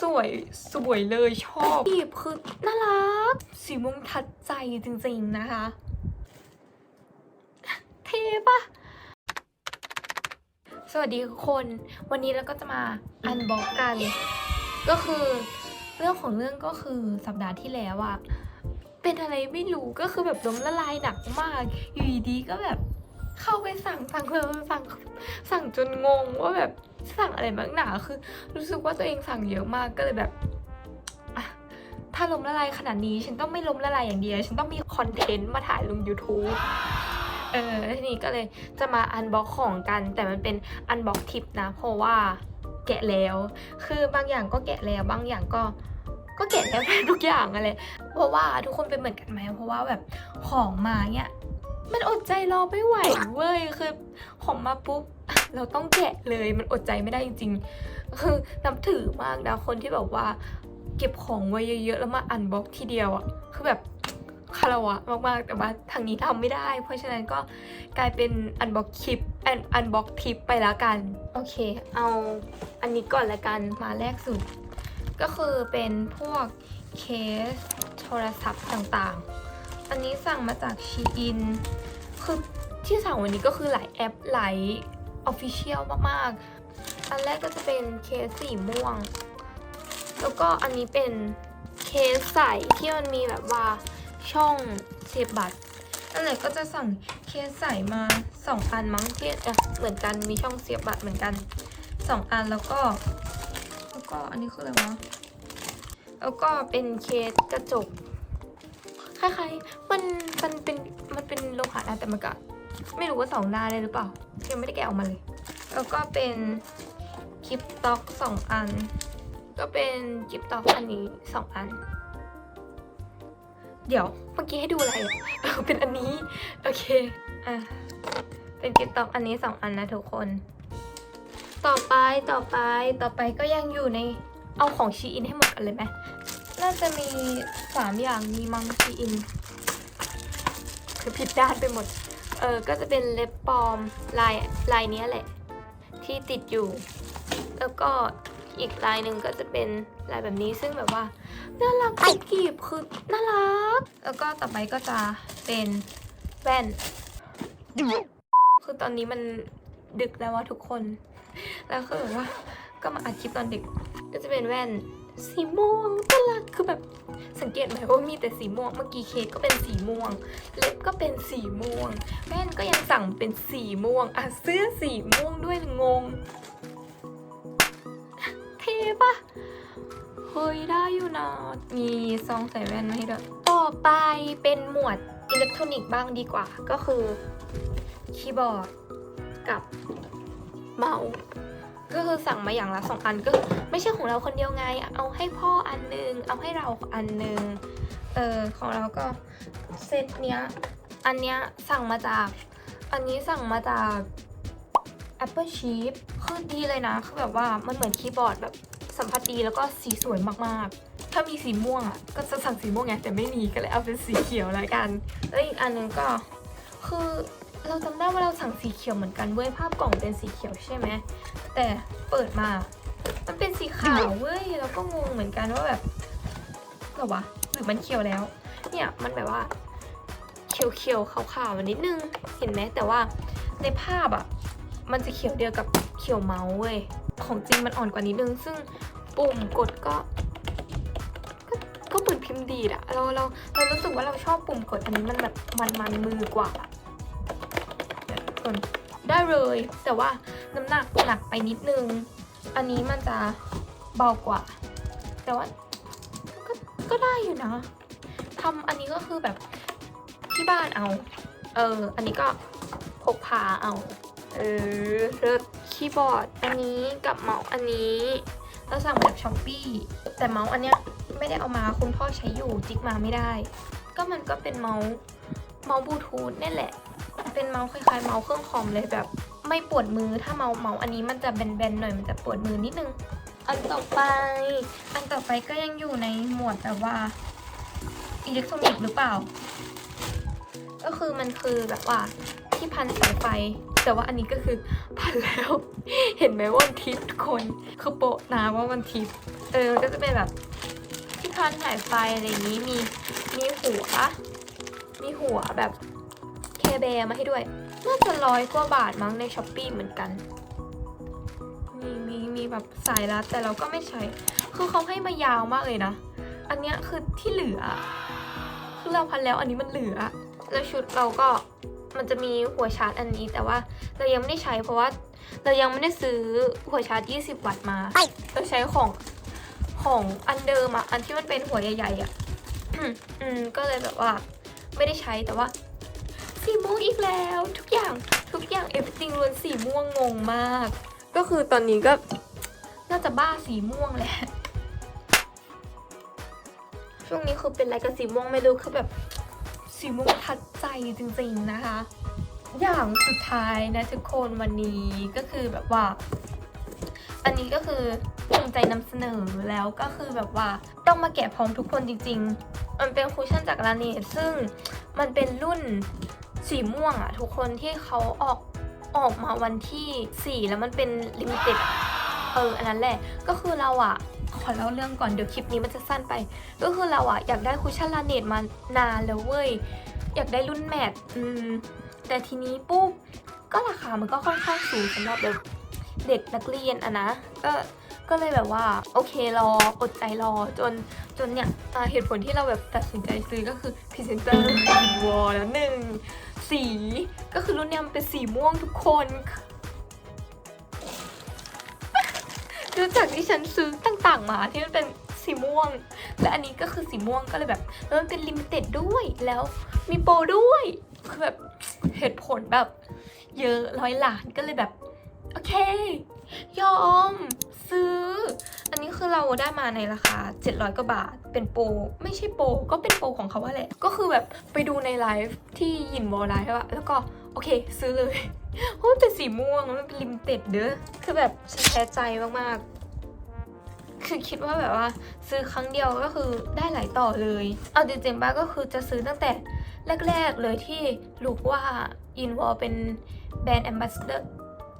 สวยสวยเลยชอบบีบคือน่ารัก สีม่วงทัดใจจริงๆนะคะ เทปะสวัสดีทุกคน วันนี้เราก็จะมาอันบ็อกกัน ก็คือเรื่องของเรื่องก็คือสัปดาห์ที่แล้วอะเป็นอะไรไม่รู้ก็คือแบบล้มละลายหนักมาก อยู่ดีก็แบบ เข้าไปสั่งสั่งเลยสั่งสั่งจนงงว่าแบบสั่งอะไรบ้างหนาคือ รู้สึกว่าตัวเองสั่งเยอะมากก็เลยแบบถ้าล้มละลายขนาดนี้ ฉันต้องไม่ล้มละลายอย่างเดียว ฉันต้องมีคอนเทนต์มาถ่ายลง YouTube เออทีนี้ก็เลยจะมาอันบ็อกของกัน แต่มันเป็นอันบ็อกทิปนะ เพราะว่าแกะแล้ว คือบางอย่างก็แกะแล้วบางอย่างก็ก็แกะแล้วทบทุกอย่างอะไรเพราะว่าทุกคนเป็นเหมือนกันไหมเพราะว่าแบบของมาเนี่ย มันอดใจรอไม่ไหวเว้ยคือของมาปุ๊บเราต้องแกะเลยมันอดใจไม่ได้จริง ๆ คือนับถือมากนะคนที่แบบว่า เก็บของไว้เยอะๆแล้วมาอันบ็อกทีเดียวอะคือแบบคารวะมากๆ แต่ว่าทางนี้ทำไม่ได้ เพราะฉะนั้นก็กลายเป็นอันบ็อกคลิปอันอันบ็อกทิปไปแล้วกัน โอเค เอาอันนี้ก่อนละกันมาแรกสุด ก็คือเป็นพวกเคสโทรศัพท์ต่างๆ อันนี้สั่งมาจากชีอิน คือที่สั่งวันนี้ก็คือหลายแอปหลายออฟฟิเชียลมากๆ อันแรกก็จะเป็นเคสสีม่วง แล้วก็อันนี้เป็นเคสใสที่มันมีแบบว่าช่องเสียบบัตรนั่นแหละก็จะสั่งเคสใสมาสองอันมั้งที่เอะเหมือนกันมีช่องเสียบบัตรเหมือนกันสองอันแล้วก็แล้วก็อันนี้คืออะไรวะแล้วก็เป็นเคสกระจกคล้ายๆ มันมันเป็นมันเป็นโลหะนะแต่มันก็ไม่รู้ว่าสองหน้าได้หรือเปล่ายังไม่ได้แกะออกมาเลย แล้วก็เป็นคลิปต็อกสองอัน ก็เป็นคลิปต็อกอันนี้สองอัน เดี๋ยวเมื่อกี้ให้ดูอะไรเออเป็นอันนี้โอเคอะเป็นคลิปต็อกอันนี้สองอันนะทุกคน ต่อไปต่อไปต่อไปก็ยังอยู่ในเอาของชีอินให้หมดกันเลยไหมน่าจะมีสามอย่างมีมังชีอิน คือผิดด้านไปหมด เออ ก็จะเป็นเล็บปลอมลายลายเนี้ยแหละ ที่ติดอยู่ แล้วก็อีกลายหนึ่งก็จะเป็นลายแบบนี้ซึ่งแบบว่าน่ารักกุ๊กกีบคือน่ารัก แล้วก็ต่อไปก็จะเป็นแว่น คือตอนนี้มันดึกแล้วว่าทุกคน แล้วคือแบบว่าก็มาอัดคลิปตอนดึก ก็จะเป็นแว่น สีม่วงน่ารักคือแบบสังเกตไหมว่ามีแต่สีม่วง เมื่อกี้เคสก็เป็นสีม่วง เล็บก็เป็นสีม่วง แว่นก็ยังสั่งเป็นสีม่วง อะเสื้อสีม่วงด้วยงง เทปะเฮ้ยได้อยู่นะ มีซองใส่แว่นมาให้ด้วย ต่อไปเป็นหมวดอิเล็กทรอนิกส์บ้างดีกว่า ก็คือคีย์บอร์ดกับเมาส์ ก็คือสั่งมาอย่างละสองอันก็ไม่ใช่ของเราคนเดียวไง เอาให้พ่ออันหนึง เอาให้เราอันหนึง เออของเราก็เซตเนี้ย อันเนี้ยสั่งมาจาก อันนี้สั่งมาจาก Apple Sheep คือดีเลยนะ คือแบบว่ามันเหมือนคีย์บอร์ดแบบสัมผัสดีแล้วก็สีสวยมากๆ ถ้ามีสีม่วงอะก็จะสั่งสีม่วงไงแต่ไม่มีก็เลยเอาเป็นสีเขียวแล้วกัน แล้วอีกอันหนึงก็คือ เราจำได้ว่าเราสั่งสีเขียวเหมือนกันเว้ยภาพกล่องเป็นสีเขียวใช่ไหมแต่เปิดมา มันเป็นสีขาวเว้ยแล้วก็งงเหมือนกันว่าแบบเหรอวะหรือมันเขียวแล้ว เนี่ยมันแบบว่าเขียวเขียวๆขาวๆนิดนึงเห็นไหมแต่ว่าในภาพอะมันจะเขียวเดียวกับเขียวเมาส์เว้ยของจริงมันอ่อนกว่านิดนึง ซึ่งปุ่มกดก็ก็เหมือนพิมพ์ดีดอะเราเราเรารู้สึกว่าเราชอบปุ่มกดอันนี้มันแบบมันมันมือกว่า ทุกคนได้เลย แต่ว่าน้ำหนักหนักไปนิดนึง อันนี้มันจะเบากว่า แต่ว่าก็ก็ได้อยู่นะทำอันนี้ก็คือแบบที่บ้านเอา เออ อันนี้ก็พกพาเอา เออเลิศคีย์บอร์ด อันนี้กับเมาส์อันนี้ เราสั่งมาจากช้อปปี้แต่เมาส์อันเนี้ยไม่ได้เอามาคุณพ่อใช้อยู่จิกมาไม่ได้ ก็มันก็เป็นเมาส์เมาส์บลูทูธนี่แหละ เป็นเมาส์คล้ายๆเมาส์เครื่องคอมเลยแบบไม่ปวดมือถ้าเมาส์เมาส์อันนี้มันจะแบนๆหน่อยมันจะปวดมือนิดนึง อันต่อไป อันต่อไปก็ยังอยู่ในหมวดแบบว่าอิเล็กทรอนิกส์หรือเปล่า ก็คือมันคือแบบว่าที่พันสายไฟ แต่ว่าอันนี้ก็คือพันแล้ว เห็นไหมว่ามันทิพย์คนคือโปะนาว่ามันทิพย์เออก็จะเป็นแบบที่พันสายไฟอะไรอย่างนี้มีมีหัว มีหัวแบบ ร์แบร์มาให้ด้วย น่าจะร้อยกว่าบาทมั้งในช้อปปีเหมือนกัน มีมีมีแบบสายรัดแต่เราก็ไม่ใช้ คือเขาให้มายาวมากเลยนะ อันเนี้ยคือที่เหลือ คือเราพันแล้วอันนี้มันเหลือ แล้วชุดเราก็มันจะมีหัวชาร์จอันนี้ แต่ว่าเรายังไม่ได้ใช้เพราะว่าเรายังไม่ได้ซื้อหัวชาร์จ 20 วัตต์มาเราใช้ของของอันเดิมอะอันที่มันเป็นหัวใหญ่ๆอะอืมก็เลยแบบว่า ไม่ได้ใช้แต่ว่า สีม่วงอีกแล้ว ทุกอย่างทุกอย่างเอฟติงล้วนสีม่วงงงมาก ก็คือตอนนี้ก็น่าจะบ้าสีม่วงแหละช่วงนี้คือเป็นอะไรกับสีม่วงไม่รู้คือแบบสีม่วงทัดใจจริงๆนะคะ อย่างสุดท้ายนะทุกคนวันนี้ก็คือแบบว่า อันนี้ก็คือภูมิใจนำเสนอแล้วก็คือแบบว่าต้องมาแกะพร้อมทุกคนจริง ๆ มันเป็นคูชั่นจากลาเนตซึ่งมันเป็นรุ่น สีม่วงอะทุกคนที่เขาออกออกมาวันที่ 4 แล้วมันเป็นลิมิเต็ดเอออันนั้นแหละก็คือเราอะขอเล่าเรื่องก่อนเดี๋ยวคลิปนี้มันจะสั้นไป ก็คือเราอะอยากได้คูชั่นลาเนตมานานแล้วเว้ย อยากได้รุ่นแมทอืมแต่ทีนี้ปุ๊บก็ราคามันก็ค่อนข้างสูงสำหรับแบบเด็กนักเรียนอะนะก็ ก็เลยแบบว่าโอเครออดใจรอจนจนเนี่ยเหตุผลที่เราแบบตัดสินใจซื้อก็คือพรีเซนเตอร์วอลแล้วหนึ่งสีก็คือรุ่นเนี้ยมันเป็นสีม่วงทุกคนดูจากที่ฉันซื้อต่างๆมาที่มันเป็นสีม่วง และอันนี้ก็คือสีม่วงก็เลยแบบแล้วมันเป็นลิมิเต็ดด้วยแล้วมีโปรด้วยคือแบบเหตุผลแบบเยอะร้อยล้านก็เลยแบบ โอเค ยอมซื้อ อันนี้คือเราได้มาในราคา 700 กว่าบาท เป็นโปรไม่ใช่โปรก็เป็นโปรของเขาว่าแหละ ก็คือแบบไปดูในไลฟ์ที่ยินวอลไลฟ์อะแล้วก็โอเค ซื้อเลยเพราะมันเป็นสีม่วงมันเป็นลิมิเต็ดเด้อคือแบบฉันแพ้ใจมากๆ คือคิดว่าแบบว่า ซื้อครั้งเดียวก็คือได้หลายต่อเลย เอาจริงๆบ้าก็คือจะซื้อตั้งแต่แรก ๆ เลยที่รู้ว่าอินวอลเป็นแบรนด์แอมบาสเดอร์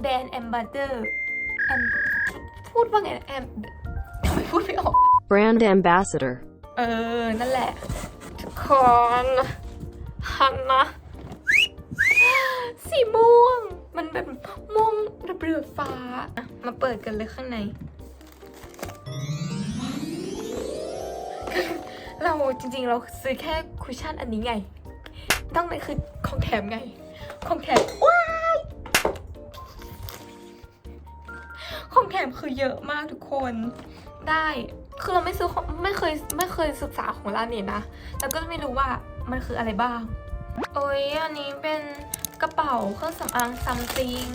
แบรนด์แอมบาสเดอร์ แอมพูดว่าไงนะแอมทำไมพูดไม่ออก Brand Ambassador. เออ นั่นแหละ ทุกคนหันนะ สีม่วง มันแบบม่วงระเบือฟ้าอะมาเปิดกันเลยข้างใน เราจริงๆ เราซื้อแค่คุชชั่นอันนี้ไง ต้องในคือของแถมไง ของแถมว้า ยของแถมคือเยอะมากทุกคนได้คือเราไม่ซื้อไม่เคยไม่เคยศึกษาของร้านนี้นะแล้วก็ไม่รู้ว่ามันคืออะไรบ้าง โอ้ยอันนี้เป็นกระเป๋าเครื่องสำอางซัมติง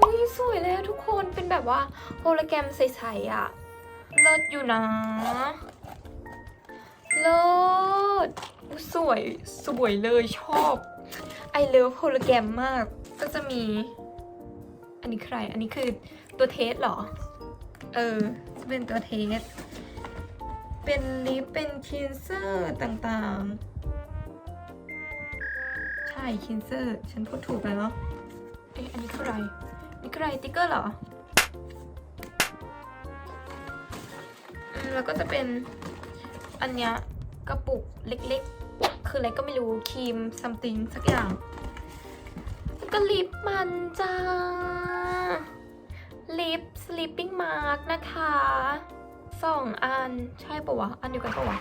อุ้ยสวยเลยทุกคนเป็นแบบว่าโฮโลแกรมใสๆอะเลิศอยู่นะเลิศอุ๊ยสวยสวยเลยชอบ ไอเลิฟโฮโลแกรมมาก ก็จะมี อันนี้ใคร อันนี้คือตัวเทสหรอ เออ จะเป็นตัวเทส เป็นลิป เป็นคินเซอร์ต่างๆ ใช่คินเซอร์ ฉันพูดถูกแล้วเนาะเอ๊ะอันนี้คืออะไรนี่คืออะไรติ๊กเกอร์เหรออืมแล้วก็จะเป็นอันเนี้ยกระปุกเล็กๆ คืออะไรก็ไม่รู้ครีมซัมติงสักอย่างก็ลิปมันจ้า ลิป sleeping mask นะคะสองอันใช่ปะวะ อันเดียวกันปะวะ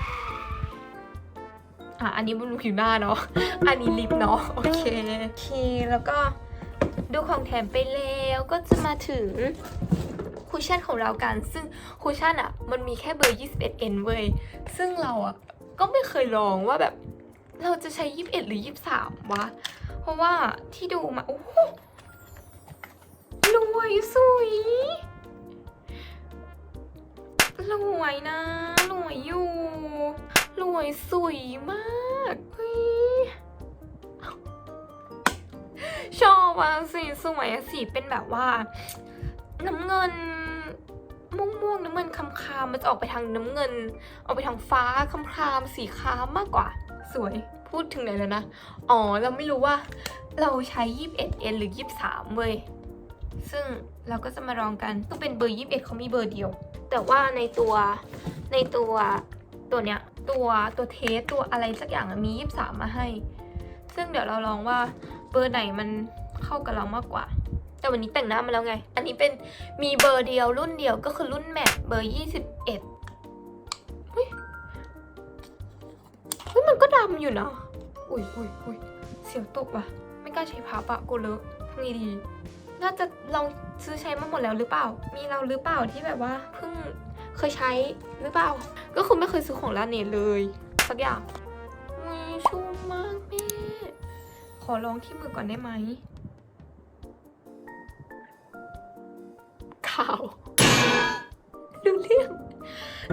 อะ อันนี้บนผิวหน้าเนาะ อันนี้ลิปเนาะ โอเคโอเค แล้วก็ดูของแถมไปแล้วก็จะมาถึงคุชชั่นของเรากัน ซึ่งคุชชั่นอะ มันมีแค่เบอร์ 21N เว้ย ซึ่งเราอะ ก็ไม่เคยลองว่าแบบ เราจะใช้21หรือ23วะ เพราะว่าที่ดูมา โอ้โหรวยสวยรวยนะรวยอยู่รวยสวยมากเฮ้ยชอบอะสีสวยอะสีเป็นแบบว่า น้ำเงินม่วงๆน้ำเงินคำคามมันจะออกไปทางน้ำเงิน ออกไปทางฟ้าคำคามสีคามมากกว่า สวยพูดถึงไหนแล้วนะ อ๋อ เราไม่รู้ว่าเราใช้ 21N หรือ 23 เว้ย ซึ่งเราก็จะมาลองกันต้องเป็นเบอร์ 21 เขามีเบอร์เดียว แต่ว่าในตัวในตัวตัวเนี้ยตัวตัวเทสตัวอะไรสักอย่างอะมี 23 มาให้ ซึ่งเดี๋ยวเราลองว่าเบอร์ไหนมันเข้ากับเรามากกว่า แต่วันนี้แต่งหน้ามาแล้วไง อันนี้เป็นมีเบอร์เดียวรุ่นเดียวก็คือรุ่นแมทเบอร์ 21 ก็ดำอยู่นะ อุ้ยอุ้ยอุ้ยเสียวตกว่ะ ไม่กล้าใช้พับอะกูเลอะพรุ่งนี้ดี น่าจะลองซื้อใช้มาหมดแล้วหรือเปล่า มีเราหรือเปล่าที่แบบว่าเพิ่งเคยใช้หรือเปล่า ก็คือไม่เคยซื้อของร้านเนทเลยสักอย่างอุ้ยชุ่มมากแม่ ขอลองที่มือก่อนได้ไหมข่าวรู้เรื่อง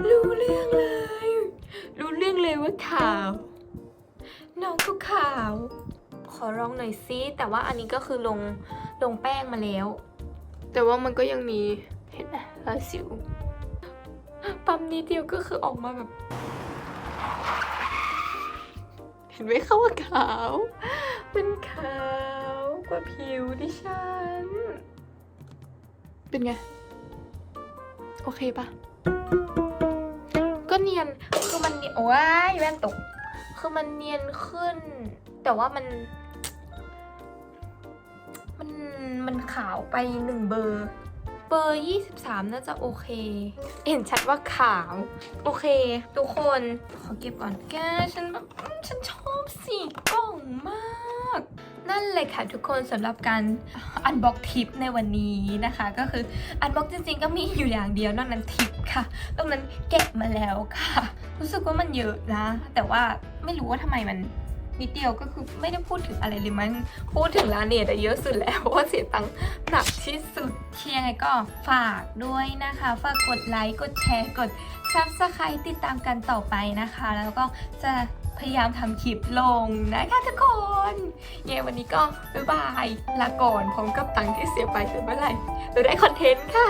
รู้เรื่องเลย รู้เรื่องเลยว่าข่าว ขาวขอลองหน่อยซิแต่ว่าอันนี้ก็คือลงลงแป้งมาแล้ว แต่ว่ามันก็ยังมีเห็นไหมรอยสิวปั๊มนิดเดียวก็คือออกมาแบบ เห็นไหมคะว่าขาวมันขาวกว่าผิวดิฉัน เป็นไง โอเคปะก็เนียนคือมันเนียนโอ้ยแว่นตก คือมันเนียนขึ้น แต่ว่ามัน มันมันขาวไปหนึ่งเบอร์เบอร์ 23 น่าจะโอเค เห็นชัดว่าขาว โอเค ทุกคน ขอเก็บก่อนแก ฉันแบบฉันชอบสีกล่องมาก นั่นเลยค่ะทุกคนสำหรับการอันบ็อกทิปในวันนี้นะคะ ก็คืออันบ็อกจริงๆ ก็มีอยู่อย่างเดียวนอกนั้นทิปค่ะตรงนั้นเก็บมาแล้วค่ะ รู้สึกว่ามันเยอะนะ แต่ว่าไม่รู้ว่าทำไมมันนิดเดียวก็คือไม่ได้พูดถึงอะไรเลยมันพูดถึงร้านเนตอะเยอะสุดแล้วเพราะว่าเสียตังค์หนักที่สุดเชียร์ไงก็ฝากด้วยนะคะ ฝากกดไลค์กดแชร์กด Subscribe ติดตามกันต่อไปนะคะ แล้วก็จะ พยายามทำคลิปลงนะคะทุกคนเย่วันนี้ก็บ๊ายบายลาก่อนพร้อมกับตังค์ที่เสียไปแต่เมื่อไหร่เราได้คอนเทนต์ค่ะ